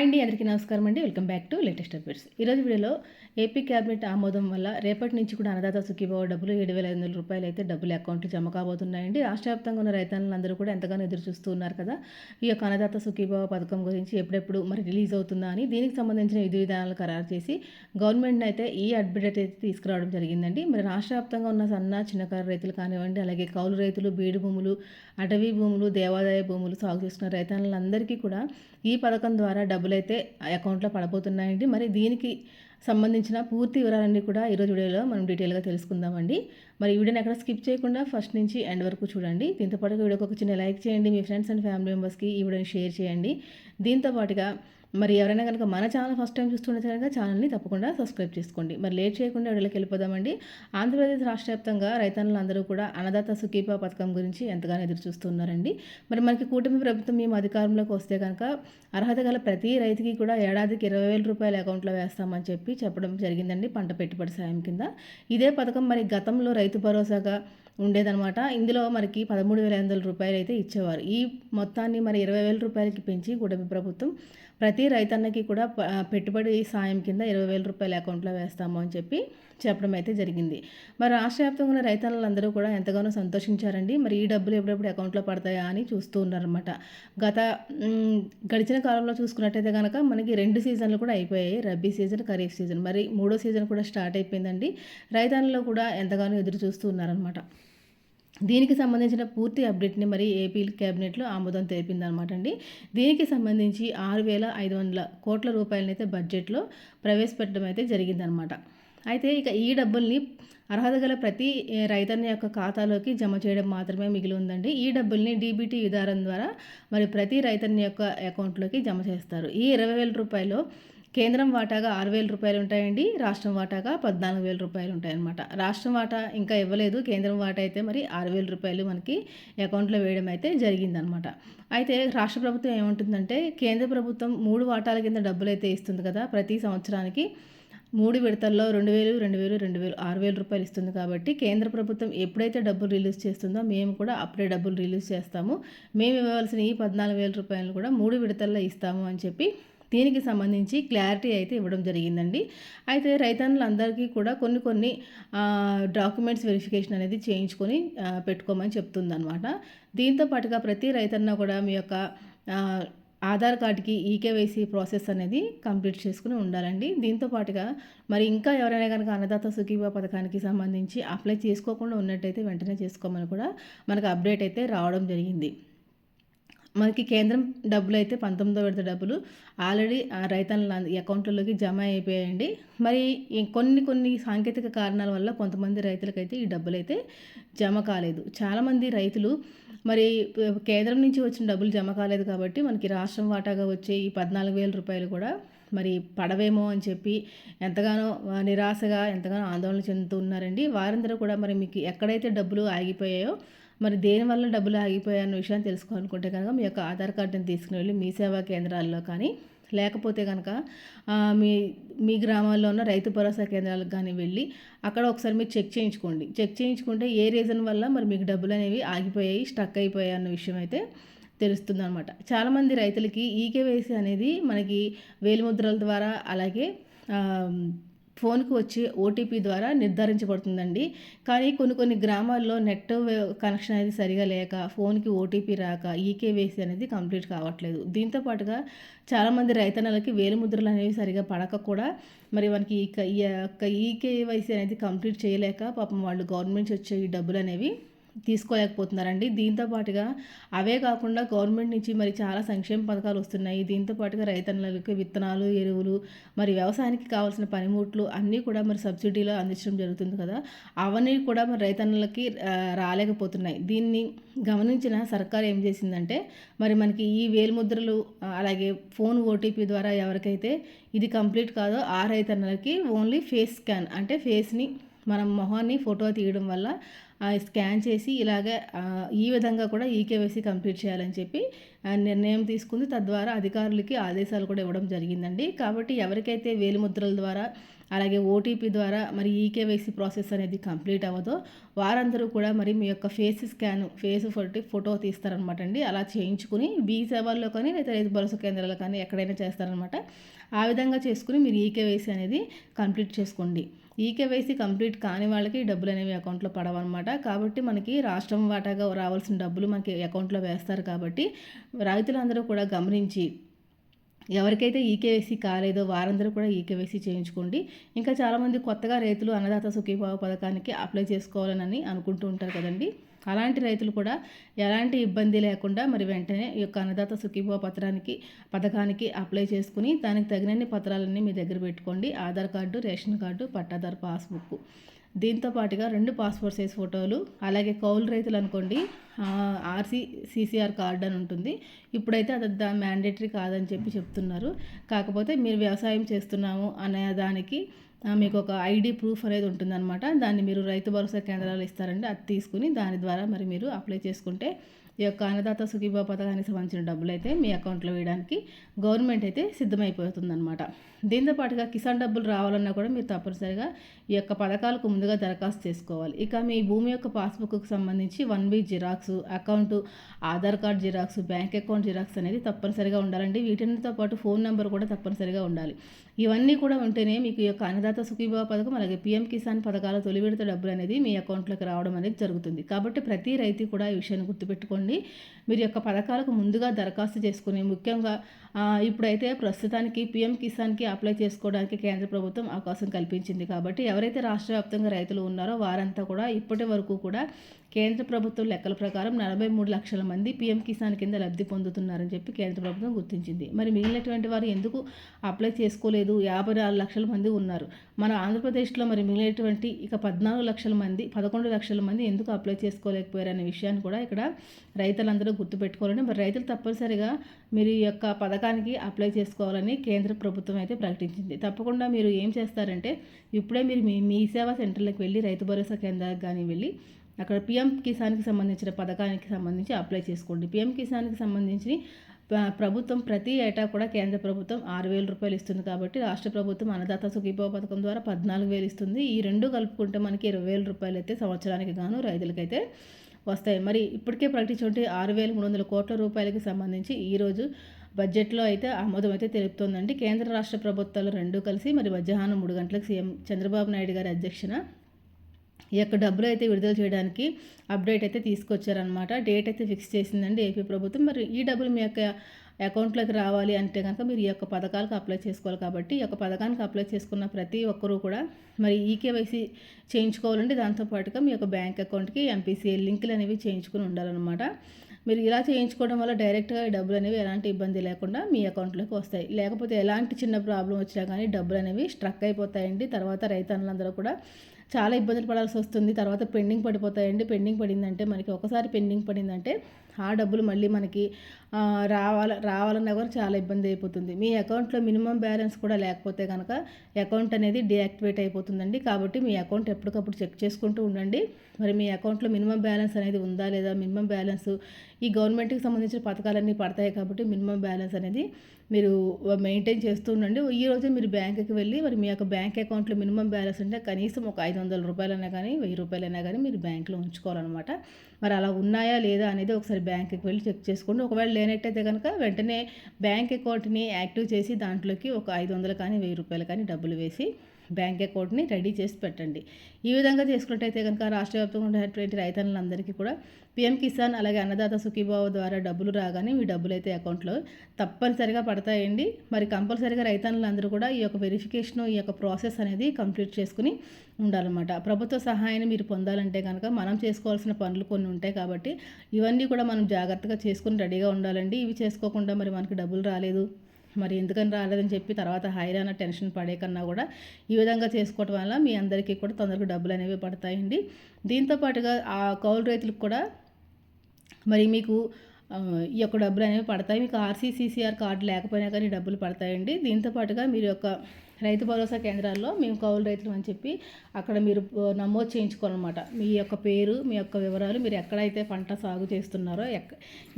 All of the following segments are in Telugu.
హాయ్ అండి అందరికీ నమస్కారం అండి. Welcome back to latest updates. ఈరోజు వీడియోలో ఏపీ క్యాబినెట్ ఆమోదం వల్ల రేపటి నుంచి కూడా అన్నదాత సుఖీభావ డబ్బులు ఏడు వేల ఐదు వందల రూపాయలు అయితే డబ్బులు అకౌంట్లు జమ కాబోతున్నాయండి. రాష్ట్ర వ్యాప్తంగా ఉన్న రైతాంగులందరూ కూడా ఎంతగానో ఎదురు చూస్తూ ఉన్నారు కదా. ఈ యొక్క అన్నదాత సుఖీభావ పథకం గురించి ఎప్పుడెప్పుడు మరి రిలీజ్ అవుతుందా అని దీనికి సంబంధించిన విధి విధానాలు ఖరారు చేసి గవర్నమెంట్ని అయితే ఈ అడ్వర్టైజ్ అయితే తీసుకురావడం జరిగిందండి. మరి రాష్ట్ర వ్యాప్తంగా ఉన్న సన్న చిన్నకారు రైతులు కానివ్వండి అలాగే కౌలు రైతులు బీడు భూములు అటవీ భూములు దేవాదాయ భూములు సాగు చేస్తున్న రైతాంగులందరికీ కూడా ఈ పథకం ద్వారా డబ్బులైతే అకౌంట్లో పడబోతున్నాయండి. మరి దీనికి సంబంధించిన పూర్తి వివరాలన్నీ కూడా ఈరోజు వీడియోలో మనం డీటెయిల్గా తెలుసుకుందామండి. మరి వీడియోని ఎక్కడ స్కిప్ చేయకుండా ఫస్ట్ నుంచి ఎండ్ వరకు చూడండి. దీంతో పాటుగా వీడియోకి ఒక చిన్న లైక్ చేయండి. మీ ఫ్రెండ్స్ అండ్ ఫ్యామిలీ మెంబర్స్కి ఈ వీడియోని షేర్ చేయండి. దీంతో పాటుగా మరి ఎవరైనా కనుక మన ఛానల్ ఫస్ట్ టైం చూస్తుంటే కనుక ఛానల్ని తప్పకుండా సబ్స్క్రైబ్ చేసుకోండి. మరి లేట్ చేయకుండా వీడియోకి వెళ్ళిపోదామండి. ఆంధ్రప్రదేశ్ రాష్ట్ర వ్యాప్తంగా రైతన్నులందరూ కూడా అన్నదాత సుఖీపా పథకం గురించి ఎంతగానో ఎదురు చూస్తున్నారండి. మరి మనకి కూటమి ప్రభుత్వం మేము అధికారంలోకి వస్తే కనుక అర్హత గల ప్రతి రైతుకి కూడా ఏడాదికి ఇరవై వేల రూపాయల అకౌంట్లో వేస్తామని చెప్పి చెప్పడం జరిగిందండి పంట పెట్టుబడి సాయం కింద. ఇదే పథకం మరి గతంలో రైతు భరోసాగా ఉండేదనమాట ఇందులో మనకి పదమూడు వేల ఐదు వందల రూపాయలు అయితే ఇచ్చేవారు. ఈ మొత్తాన్ని మరి ఇరవై వేల రూపాయలకి పెంచి కూటమి ప్రభుత్వం ప్రతి రైతన్నకి కూడా పెట్టుబడి సాయం కింద ఇరవై వేల రూపాయల అకౌంట్లో వేస్తాము అని చెప్పి చెప్పడం అయితే జరిగింది. మరి రాష్ట్ర వ్యాప్తంగా ఉన్న రైతన్నలందరూ కూడా ఎంతగానో సంతోషించారండి. మరి ఈ డబ్బులు ఎప్పుడెప్పుడు అకౌంట్లో పడతాయా అని చూస్తూ ఉన్నారనమాట గత గడిచిన కాలంలో చూసుకున్నట్టయితే కనుక మనకి రెండు సీజన్లు కూడా అయిపోయాయి. Rabi season kharif season. మరి మూడో సీజన్ కూడా స్టార్ట్ అయిపోయిందండి. రైతన్నలు కూడా ఎంతగానో ఎదురు చూస్తూ ఉన్నారనమాట దీనికి సంబంధించిన పూర్తి అప్డేట్ని మరి ఏపీ కేబినెట్లో ఆమోదం తెలిపిందనమాట అండి. దీనికి సంబంధించి ఆరు వేల ఐదు వందల కోట్ల రూపాయలనైతే బడ్జెట్లో ప్రవేశపెట్టడం అయితే జరిగిందనమాట అయితే ఇక ఈ డబ్బుల్ని అర్హత గల ప్రతి రైతన్న యొక్క ఖాతాలోకి జమ చేయడం మాత్రమే మిగిలి ఉందండి. ఈ డబ్బుల్ని డీబీటీ విధానం ద్వారా మరి ప్రతి రైతన్న యొక్క అకౌంట్లోకి జమ చేస్తారు. ఈ ఇరవై వేల రూపాయలు కేంద్రం వాటాగా ఆరు వేల రూపాయలు ఉంటాయండి రాష్ట్రం వాటాగా పద్నాలుగు వేల రూపాయలు ఉంటాయన్నమాట. రాష్ట్రం వాటా ఇంకా ఇవ్వలేదు కేంద్రం వాటా అయితే మరి ఆరు వేల రూపాయలు మనకి అకౌంట్లో వేయడం అయితే జరిగిందనమాట అయితే రాష్ట్ర ప్రభుత్వం ఏముంటుందంటే కేంద్ర ప్రభుత్వం మూడు వాటాల కింద డబ్బులు అయితే ఇస్తుంది కదా ప్రతి సంవత్సరానికి మూడు విడతల్లో రెండు వేలు రెండు వేలు రెండు వేలు ఆరు వేల రూపాయలు ఇస్తుంది కాబట్టి కేంద్ర ప్రభుత్వం ఎప్పుడైతే డబ్బులు రిలీజ్ చేస్తుందో మేము కూడా అప్పుడే డబ్బులు రిలీజ్ చేస్తాము. మేము ఇవ్వవలసిన ఈ పద్నాలుగు వేల రూపాయలు కూడా మూడు విడతల్లో ఇస్తాము అని చెప్పి దీనికి సంబంధించి క్లారిటీ అయితే ఇవ్వడం జరిగిందండి. అయితే రైతన్నులందరికీ కూడా కొన్ని కొన్ని డాక్యుమెంట్స్ వెరిఫికేషన్ అనేది చేయించుకొని పెట్టుకోమని చెప్తుందనమాట దీంతో పాటుగా ప్రతి రైతన్న కూడా మీ యొక్క ఆధార్ కార్డుకి ఈకేవైసీ ప్రాసెస్ అనేది కంప్లీట్ చేసుకుని ఉండాలండి. దీంతో పాటుగా మరి ఇంకా ఎవరైనా కనుక అన్నదాత సుఖీభా పథకానికి సంబంధించి అప్లై చేసుకోకుండా ఉన్నట్టయితే వెంటనే చేసుకోమని కూడా మనకు అప్డేట్ అయితే రావడం జరిగింది. మనకి కేంద్రం డబ్బులు అయితే పంతొమ్మిదో విడత డబ్బులు. ఆల్రెడీ రైతన్ల అకౌంట్లలోకి జమ అయిపోయాయండి. మరి కొన్ని కొన్ని సాంకేతిక కారణాల వల్ల కొంతమంది రైతులకైతే ఈ డబ్బులు అయితే జమ కాలేదు. చాలామంది రైతులు మరి కేంద్రం నుంచి వచ్చిన డబ్బులు జమ కాలేదు కాబట్టి మనకి రాష్ట్రం వాటాగా వచ్చే ఈ పద్నాలుగు వేల రూపాయలు కూడా మరి పడవేమో అని చెప్పి ఎంతగానో నిరాశగా ఎంతగానో ఆందోళన చెందుతున్నారండి వారందరూ కూడా మరి మీకు ఎక్కడైతే డబ్బులు ఆగిపోయాయో మరి దేనివల్ల డబ్బులు ఆగిపోయాయన్న విషయాన్ని తెలుసుకోవాలనుకుంటే కనుక మీ యొక్క ఆధార్ కార్డుని తీసుకుని వెళ్ళి మీ సేవా కేంద్రాల్లో కానీ లేకపోతే కనుక మీ మీ గ్రామాల్లో ఉన్న రైతు భరోసా కేంద్రాలకు కానీ వెళ్ళి అక్కడ ఒకసారి మీరు చెక్ చేయించుకోండి. చెక్ చేయించుకుంటే ఏ రీజన్ వల్ల మరి మీకు డబ్బులు అనేవి ఆగిపోయాయి స్ట్రక్ అయిపోయాయి అన్న విషయం అయితే తెలుస్తుంది అనమాట చాలామంది రైతులకి ఈకేవైసీ అనేది మనకి వేలిముద్రల ద్వారా అలాగే ఫోన్కి వచ్చి ఓటీపీ ద్వారా నిర్ధారించబడుతుందండి. కానీ కొన్ని కొన్ని గ్రామాల్లో నెట్ కనెక్షన్ అనేది సరిగా లేక ఫోన్కి ఓటీపీ రాక ఈకేవైసీ అనేది కంప్లీట్ కావట్లేదు. దీంతో పాటుగా చాలామంది రైతన్నలకి వేలుముద్రలు అనేవి సరిగా పడక కూడా మరి మనకి ఈ యొక్క ఈకేవైసీ అనేది కంప్లీట్ చేయలేక పాపం వాళ్ళు గవర్నమెంట్ వచ్చే ఈ డబ్బులు అనేవి తీసుకోలేకపోతున్నారండి. దీంతో పాటుగా అవే కాకుండా గవర్నమెంట్ నుంచి మరి చాలా సంక్షేమ పథకాలు వస్తున్నాయి. దీంతో పాటుగా రైతన్నలకు విత్తనాలు ఎరువులు మరి వ్యవసాయానికి కావాల్సిన పనిముట్లు అన్నీ కూడా మరి సబ్సిడీలో అందించడం జరుగుతుంది కదా. అవన్నీ కూడా మరి రైతన్నలకి రాలేకపోతున్నాయి. దీన్ని గమనించిన సర్కార్ ఏం చేసిందంటే మరి మనకి ఈ వేలుముద్రలు అలాగే ఫోన్ ఓటీపీ ద్వారా ఎవరికైతే ఇది కంప్లీట్ కాదో ఆ రైతన్నలకి ఓన్లీ ఫేస్ స్కాన్ అంటే ఫేస్ని మనం మొహాన్ని ఫోటో తీయడం వల్ల స్కాన్ చేసి ఇలాగే ఈ విధంగా కూడా ఈకేవైసీ కంప్లీట్ చేయాలని చెప్పి నిర్ణయం తీసుకుంది. తద్వారా అధికారులకి ఆదేశాలు కూడా ఇవ్వడం జరిగిందండి. కాబట్టి ఎవరికైతే వేలిముద్రల ద్వారా అలాగే ఓటీపీ ద్వారా మరి ఈకేవైసీ ప్రాసెస్ అనేది కంప్లీట్ అవ్వదో వారందరూ కూడా మరి మీ యొక్క face scan face photo photo తీస్తారనమాట అండి. అలా చేయించుకుని బీ సేవల్లో కానీ లేదా రైతు భరోసా కేంద్రాల్లో కానీ ఎక్కడైనా చేస్తారనమాట. ఆ విధంగా చేసుకుని మీరు ఈకేవైసీ అనేది కంప్లీట్ చేసుకోండి. ఈకేవైసీ కంప్లీట్ కాని వాళ్ళకి డబ్బులు అనేవి అకౌంట్లో పడవన్నమాట. కాబట్టి మనకి రాష్ట్రం వాటాగా రావాల్సిన డబ్బులు మనకి అకౌంట్లో వేస్తారు కాబట్టి రైతులందరూ కూడా గమనించి ఎవరికైతే ఈకేవైసీ కాలేదో వారందరూ కూడా ఈకేవైసీ చేయించుకోండి. ఇంకా చాలామంది కొత్తగా రైతులు అన్నదాత సుఖీభావ పథకానికి అప్లై చేసుకోవాలని అనుకుంటూ ఉంటారు కదండి. అలాంటి రైతులు కూడా ఎలాంటి ఇబ్బంది లేకుండా మరి వెంటనే ఈ యొక్క అన్నదాత సుఖీభవ పత్రానికి పథకానికి అప్లై చేసుకుని దానికి తగినన్ని పత్రాలన్నీ మీ దగ్గర పెట్టుకోండి. ఆధార్ కార్డు రేషన్ కార్డు పట్టాదారు పాస్బుక్ దీంతో పాటుగా రెండు పాస్పోర్ట్ సైజ్ ఫోటోలు అలాగే కౌలు రైతులు అనుకోండి ఆర్సీ సీసీఆర్ కార్డు అని ఉంటుంది. ఇప్పుడైతే అది దా మ్యాండేటరీ కాదని చెప్పి చెప్తున్నారు. కాకపోతే మీరు వ్యవసాయం చేస్తున్నాము అనే దానికి మీకు ఒక ఐడి ప్రూఫ్ అనేది ఉంటుందన్నమాట. దాన్ని మీరు రైతు భరోసా కేంద్రాలు ఇస్తారండి. అది తీసుకుని దాని ద్వారా మరి మీరు అప్లై చేసుకుంటే ఈ యొక్క అన్నదాత సుఖీభా పథకానికి సంబంధించిన డబ్బులు అయితే మీ అకౌంట్లో వేయడానికి గవర్నమెంట్ అయితే సిద్ధమైపోతుందన్నమాట. దీంతో పాటుగా కిసాన్ డబ్బులు రావాలన్నా కూడా మీరు తప్పనిసరిగా ఈ యొక్క పథకాలకు ముందుగా దరఖాస్తు చేసుకోవాలి. ఇక మీ భూమి యొక్క పాస్బుక్కు సంబంధించి one week xerox account Aadhaar card xerox bank account xerox అనేది తప్పనిసరిగా ఉండాలండి. వీటితో పాటు ఫోన్ నెంబర్ కూడా తప్పనిసరిగా ఉండాలి. ఇవన్నీ కూడా ఉంటేనే మీకు ఈ యొక్క అన్నదాత సుఖీభావ పథకం అలాగే పీఎం కిసాన్ పథకాల తొలి విడత డబ్బులు అనేది మీ అకౌంట్లోకి రావడం అనేది జరుగుతుంది. కాబట్టి ప్రతి రైతు కూడా ఈ విషయాన్ని గుర్తుపెట్టుకోండి. మీరు యొక్క పథకాలకు ముందుగా దరఖాస్తు చేసుకుని ముఖ్యంగా ఇప్పుడైతే ప్రస్తుతానికి పీఎం కిసాన్కి అప్లై చేసుకోవడానికి కేంద్ర ప్రభుత్వం అవకాశం కల్పించింది. కాబట్టి ఎవరైతే రాష్ట్ర వ్యాప్తంగా రైతులు ఉన్నారో వారంతా కూడా ఇప్పటి వరకు కూడా కేంద్ర ప్రభుత్వం లెక్కల ప్రకారం నలభై మూడు లక్షల మంది పీఎం కిసాన్ కింద లబ్ధి పొందుతున్నారని చెప్పి కేంద్ర ప్రభుత్వం గుర్తించింది. మరి మిగిలినటువంటి వారు ఎందుకు అప్లై చేసుకోలేదు? యాభై నాలుగు లక్షల మంది ఉన్నారు. మన ఆంధ్రప్రదేశ్లో మరి మిగిలినటువంటి ఇక పద్నాలుగు లక్షల మంది పదకొండు లక్షల మంది ఎందుకు అప్లై చేసుకోలేకపోయారు అనే విషయాన్ని కూడా ఇక్కడ రైతులందరూ గుర్తుపెట్టుకోవాలని మరి రైతులు తప్పనిసరిగా మీరు ఈ యొక్క పథకానికి అప్లై చేసుకోవాలని కేంద్ర ప్రభుత్వం అయితే ప్రకటించింది. తప్పకుండా మీరు ఏం చేస్తారంటే ఇప్పుడే మీరు మీ మీ సేవా సెంటర్లకు వెళ్ళి రైతు భరోసా కేంద్రాలకు కానీ వెళ్ళి అక్కడ పిఎం కిసాన్కి సంబంధించిన పథకానికి సంబంధించి అప్లై చేసుకోండి. పిఎం కిసాన్కి సంబంధించి ప్రభుత్వం ప్రతి ఏటా కూడా కేంద్ర ప్రభుత్వం ఆరు వేల రూపాయలు ఇస్తుంది కాబట్టి రాష్ట్ర ప్రభుత్వం అన్నదాత సుఖీభవ పథకం ద్వారా పద్నాలుగు వేలు ఇస్తుంది. ఈ రెండు కలుపుకుంటే మనకి ఇరవై వేల రూపాయలు అయితే సంవత్సరానికి గాను రైతులకైతే వస్తాయి. మరి ఇప్పటికే ప్రకటించుకుంటే ఆరు వేల మూడు వందల కోట్ల రూపాయలకి సంబంధించి ఈరోజు బడ్జెట్లో అయితే ఆమోదం అయితే తెలుపుతోందండి. కేంద్ర రాష్ట్ర ప్రభుత్వాలు రెండు కలిసి మరి మధ్యాహ్నం మూడు గంటలకు సీఎం చంద్రబాబు నాయుడు గారి అధ్యక్షన ఈ యొక్క డబ్బులు అయితే విడుదల చేయడానికి అప్డేట్ అయితే తీసుకొచ్చారనమాట డేట్ అయితే ఫిక్స్ చేసిందండి ఏపీ ప్రభుత్వం. మరి ఈ డబ్బులు మీ యొక్క అకౌంట్లోకి రావాలి అంటే కనుక మీరు ఈ యొక్క పథకాలకు అప్లై చేసుకోవాలి కాబట్టి ఈ యొక్క పథకానికి అప్లై చేసుకున్న ప్రతి ఒక్కరూ కూడా మరి ఈకేవైసీ చేయించుకోవాలండి దాంతోపాటుగా మీ యొక్క బ్యాంక్ అకౌంట్కి ఎంపీసీ లింకులు అనేవి చేయించుకుని ఉండాలన్నమాట. మీరు ఇలా చేయించుకోవడం వల్ల డైరెక్ట్గా డబ్బులు అనేవి ఎలాంటి ఇబ్బంది లేకుండా మీ అకౌంట్లోకి వస్తాయి. లేకపోతే ఎలాంటి చిన్న ప్రాబ్లం వచ్చినా కానీ డబ్బులు అనేవి స్ట్రక్ అయిపోతాయండి. తర్వాత రైతన్నులందరూ కూడా చాలా ఇబ్బందులు పడాల్సి వస్తుంది. తర్వాత పెండింగ్ పడిపోతాయండి. పెండింగ్ పడిందంటే మనకి ఒకసారి పెండింగ్ పడిందంటే ఆ డబ్బులు మళ్ళీ మనకి రావాల రావాలన్నా కూడా చాలా ఇబ్బంది అయిపోతుంది. మీ అకౌంట్లో మినిమం బ్యాలెన్స్ కూడా లేకపోతే కనుక అకౌంట్ అనేది డీయాక్టివేట్ అయిపోతుందండి. కాబట్టి మీ అకౌంట్ ఎప్పటికప్పుడు చెక్ చేసుకుంటూ ఉండండి. మరి మీ అకౌంట్లో మినిమం బ్యాలెన్స్ అనేది ఉందా లేదా? మినిమం బ్యాలెన్స్ ఈ గవర్నమెంట్కి సంబంధించిన పథకాలన్నీ పడతాయి కాబట్టి మినిమం బ్యాలెన్స్ అనేది మీరు మెయింటైన్ చేస్తూ ఉండండి. ఈ రోజు మీరు బ్యాంకుకి వెళ్ళి మరి మీ యొక్క బ్యాంక్ అకౌంట్లో మినిమం బ్యాలెన్స్ ఉంటే కనీసం ఒక ఐదు వందల రూపాయలైనా కానీ వెయ్యి రూపాయలైనా కానీ మీరు బ్యాంకులో ఉంచుకోవాలన్నమాట. మరి అలా ఉన్నాయా లేదా అనేది ఒకసారి బ్యాంక్కి వెళ్ళి చెక్ చేసుకోండి. ఒకవేళ లేనట్టయితే కనుక వెంటనే బ్యాంక్ అకౌంట్ని యాక్టివ్ చేసి దాంట్లోకి ఒక ఐదు వందలు కానీ వెయ్యి రూపాయలు కానీ డబ్బులు వేసి బ్యాంక్ అకౌంట్ని రెడీ చేసి పెట్టండి. ఈ విధంగా చేసుకున్నట్టయితే కనుక రాష్ట్ర వ్యాప్తంగా ఉన్నటువంటి రైతన్నులందరికీ కూడా పిఎం కిసాన్ అలాగే అన్నదాత సుఖీభావ ద్వారా డబ్బులు రాగానే మీ డబ్బులు అయితే అకౌంట్లో తప్పనిసరిగా పడతాయండి. మరి కంపల్సరిగా రైతన్నులందరూ కూడా ఈ యొక్క వెరిఫికేషన్ ఈ యొక్క ప్రాసెస్ అనేది కంప్లీట్ చేసుకుని ఉండాలన్నమాట. ప్రభుత్వ సహాయాన్ని మీరు పొందాలంటే కనుక మనం చేసుకోవాల్సిన పనులు కొన్ని ఉంటాయి కాబట్టి ఇవన్నీ కూడా మనం జాగ్రత్తగా చేసుకుని రెడీగా ఉండాలండి. ఇవి చేసుకోకుండా మరి మనకి డబ్బులు రాలేదు. మరి ఎందుకని రాలేదని చెప్పి తర్వాత హైరాన టెన్షన్ పడే కన్నా కూడా ఈ విధంగా చేసుకోవటం వల్ల మీ అందరికీ కూడా తొందరగా డబ్బులు అనేవి పడతాయండి. దీంతో పాటుగా ఆ కౌలు రైతులకు కూడా మరి మీకు ఈ యొక్క డబ్బులు అనేవి పడతాయి. మీకు ఆర్సీసీసీఆర్ కార్డు లేకపోయినా కానీ డబ్బులు పడతాయండి. దీంతో పాటుగా మీరు యొక్క రైతు భరోసా కేంద్రాల్లో మేము కౌలు రైతులు అని చెప్పి అక్కడ మీరు నమోదు చేయించుకోవాలన్నమాట. మీ యొక్క పేరు మీ యొక్క వివరాలు మీరు ఎక్కడైతే పంట సాగు చేస్తున్నారో ఎక్క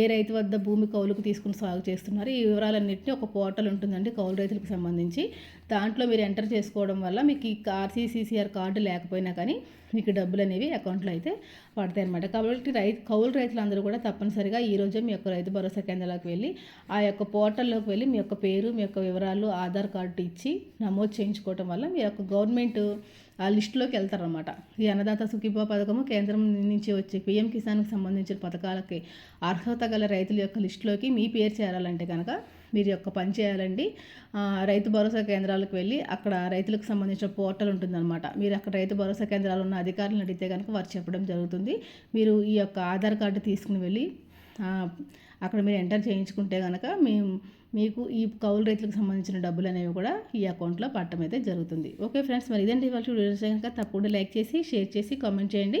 ఏ రైతు వద్ద భూమి కౌలుకు తీసుకుని సాగు చేస్తున్నారో ఈ వివరాలన్నింటినీ ఒక పోర్టల్ ఉంటుందండి కౌలు రైతులకు సంబంధించి. దాంట్లో మీరు ఎంటర్ చేసుకోవడం వల్ల మీకు ఈ ఆర్సీసీసీఆర్ కార్డు లేకపోయినా కానీ మీకు డబ్బులు అనేవి అకౌంట్లో అయితే పడతాయి అనమాట కాబట్టి రైతు కౌలు రైతులందరూ కూడా తప్పనిసరిగా ఈరోజే మీ యొక్క రైతు భరోసా కేంద్రాలకు వెళ్ళి ఆ యొక్క పోర్టల్లోకి వెళ్ళి మీ యొక్క పేరు మీ యొక్క వివరాలు ఆధార్ కార్డు ఇచ్చి నమోదు చేయించుకోవటం వల్ల మీ యొక్క గవర్నమెంట్ ఆ లిస్టులోకి వెళ్తారనమాట ఈ అన్నదాత సుఖీభా పథకము కేంద్రం నుంచి వచ్చే పిఎం కిసాన్కి సంబంధించిన పథకాలకి అర్హత గల రైతుల యొక్క లిస్టులోకి మీ పేరు చేరాలంటే కనుక మీరు యొక్క పని చేయాలండి. రైతు భరోసా కేంద్రాలకు వెళ్ళి అక్కడ రైతులకు సంబంధించిన పోర్టల్ ఉంటుందన్నమాట. మీరు అక్కడ రైతు భరోసా కేంద్రాలు ఉన్న అధికారులను అడిగితే కనుక వారు చెప్పడం జరుగుతుంది. మీరు ఈ యొక్క ఆధార్ కార్డు తీసుకుని వెళ్ళి అక్కడ మీరు ఎంటర్ చేయించుకుంటే కనుక మేము మీకు ఈ కౌలు రైతులకు సంబంధించిన డబ్బులు అనేవి కూడా ఈ అకౌంట్లో పట్టడం అయితే జరుగుతుంది. ఓకే ఫ్రెండ్స్ మరి ఇదండి ఇవాళ వీడియోస్ కనుక తప్పకుండా లైక్ చేసి షేర్ చేసి కామెంట్ చేయండి.